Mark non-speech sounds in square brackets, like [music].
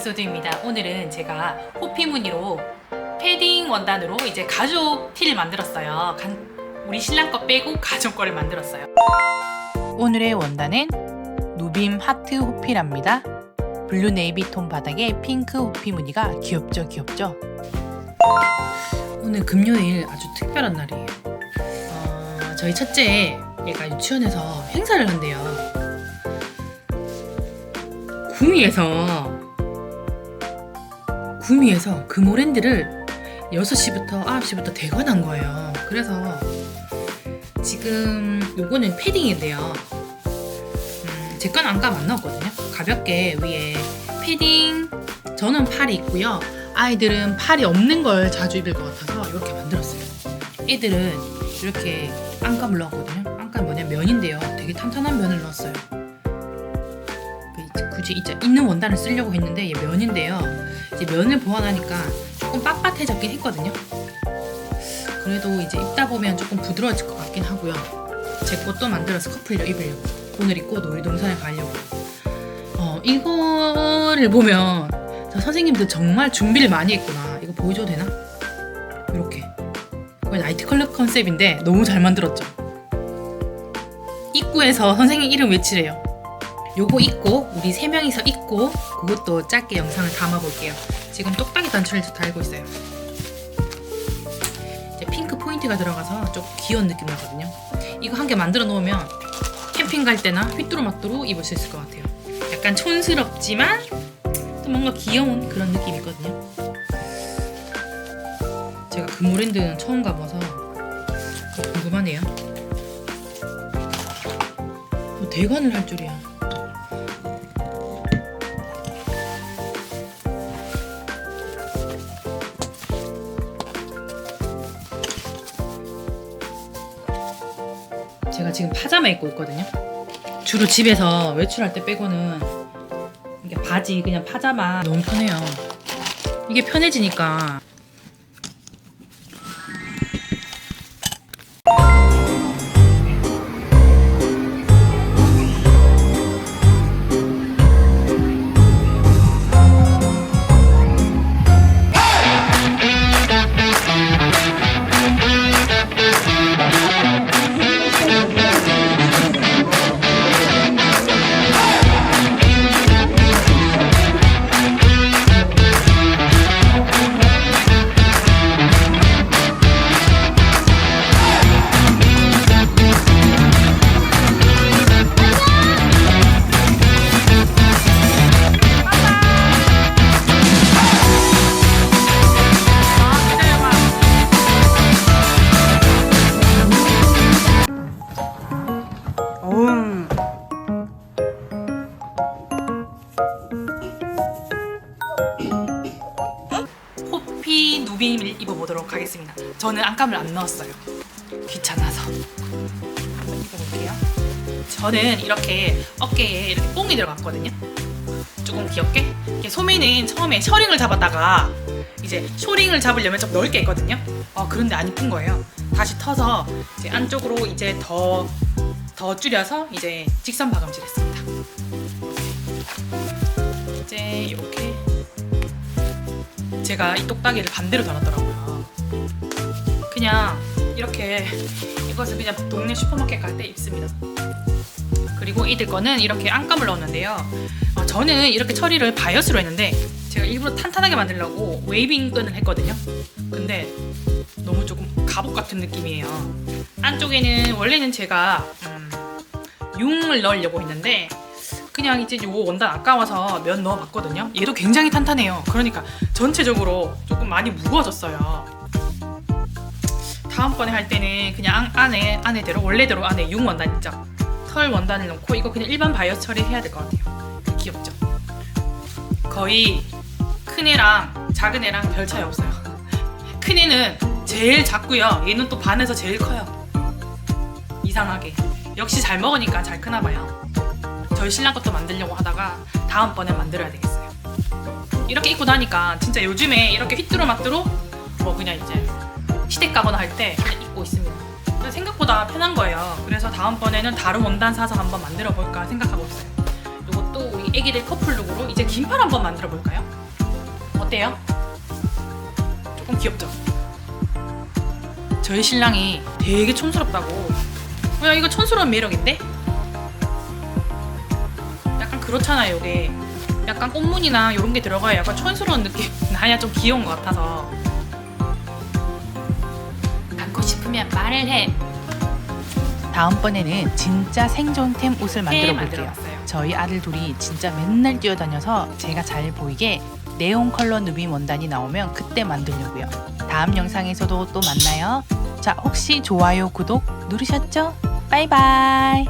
에피소드입니다. 오늘은 제가 호피 무늬로 패딩 원단으로 이제 가족 티를 만들었어요. 간- 우리 신랑 거 빼고 가족 거를 만들었어요. 오늘의 원단은 누빔 하트 호피랍니다. 블루 네이비 톤 바닥에 핑크 호피 무늬가 귀엽죠, 귀엽죠? 오늘 금요일 아주 특별한 날이에요. 어, 저희 첫째 얘가 유치원에서 행사를 한대요. 구미에서 구미에서 금오랜드를 6시부터 9시부터 대관한 거예요. 그래서 지금 요거는 패딩인데요. 음, 제 건 안감 안 나왔거든요. 가볍게 위에 패딩 저는 팔이 있고요. 아이들은 팔이 없는 걸 자주 입을 것 같아서 이렇게 만들었어요. 애들은 이렇게 안감을 넣었거든요. 안감 뭐냐 면인데요. 되게 탄탄한 면을 넣었어요. 굳이 이제 있는 원단을 쓰려고 했는데 얘 면인데요. 이제 면을 보완하니까 조금 빳빳해졌긴 했거든요. 그래도 이제 입다 보면 조금 부드러워질 것 같긴 하고요. 제 것도 만들어서 커플로 입으려고 오늘 입고 놀이동산에 가려고. 어 이거를 보면 저 선생님들 정말 준비를 많이 했구나. 이거 보여줘도 되나? 이렇게. 거의 나이트 컬러 컨셉인데 너무 잘 만들었죠. 입구에서 선생님 이름 외치래요. 요거 입고 우리 세 명이서 입고 그것도 짧게 영상을 담아볼게요. 지금 똑딱이 단추를 달고 있어요. 이제 핑크 포인트가 들어가서 좀 귀여운 느낌 나거든요. 이거 한 개 만들어 놓으면 캠핑 갈 때나 휘뚜루마뚜루 입을 수 있을 것 같아요. 약간 촌스럽지만 또 뭔가 귀여운 그런 느낌이거든요. 제가 금오랜드는 처음 가봐서 궁금하네요. 뭐 대관을 할 줄이야. 제가 지금 파자마 입고 있거든요. 주로 집에서 외출할 때 빼고는 이게 바지 그냥 파자마 너무 편해요. 이게 편해지니까 호피 누빔을 입어보도록 하겠습니다. 저는 안감을 안 넣었어요. 귀찮아서. 한번 입어볼게요. 저는 이렇게 어깨에 이렇게 뽕이 들어갔거든요. 조금 귀엽게. 소매는 처음에 셔링을 잡았다가 이제 쇼링을 잡으려면 좀 넓게 했거든요. 어, 그런데 안 이쁜 거예요. 다시 터서 이제 안쪽으로 이제 더, 더 줄여서 이제 직선 박음질 했습니다. 이제 이렇게 제가 이 똑딱이를 반대로 달았더라고요. 그냥 이렇게 이것을 그냥 동네 슈퍼마켓 갈 때 입습니다. 그리고 이들 거는 이렇게 안감을 넣었는데요. 어, 저는 이렇게 처리를 바이어스로 했는데 제가 일부러 탄탄하게 만들려고 웨이빙 끈을 했거든요. 근데 너무 조금 갑옷 같은 느낌이에요. 안쪽에는 원래는 제가 음, 융을 넣으려고 했는데 그냥 이제 요 원단 아까워서 면 넣어봤거든요. 얘도 굉장히 탄탄해요. 그러니까 전체적으로 조금 많이 무거워졌어요. 다음번에 할 때는 그냥 안, 안에 안에대로 원래대로 안에 융 원단 있죠. 털 원단을 넣고 이거 그냥 일반 바이어스 처리해야 될 것 같아요. 귀엽죠? 거의 큰 애랑 작은 애랑 별 차이 없어요. 큰 애는 제일 작고요. 얘는 또 반에서 제일 커요. 이상하게. 역시 잘 먹으니까 잘 크나 봐요. 저희 신랑 것도 만들려고 하다가 다음번에 만들어야 되겠어요. 이렇게 입고 나니까 진짜 요즘에 이렇게 휘뚜루 마뚜루 뭐 그냥 이제 시댁 가거나 할 때 입고 있습니다. 생각보다 편한 거예요. 그래서 다음번에는 다른 원단 사서 한번 만들어 볼까 생각하고 있어요. 이것도 우리 애기들 커플룩으로 이제 긴팔 한번 만들어 볼까요? 어때요? 조금 귀엽죠? 저희 신랑이 되게 촌스럽다고. 야 이거 촌스러운 매력인데? 그렇잖아요, 이게. 약간 꽃무늬나 이런 게 들어가야 약간 촌스러운 느낌. [laughs] 나야 좀 귀여운 것 같아서. 갖고 싶으면 말을 해. 다음번에는 진짜 생존템 옷을 만들어 볼게요. 만들어봤어요. 저희 아들 둘이 진짜 맨날 뛰어다녀서 제가 잘 보이게 네온 컬러 누빔 원단이 나오면 그때 만들려고요. 다음 영상에서도 또 만나요. 자, 혹시 좋아요, 구독 누르셨죠? 바이바이.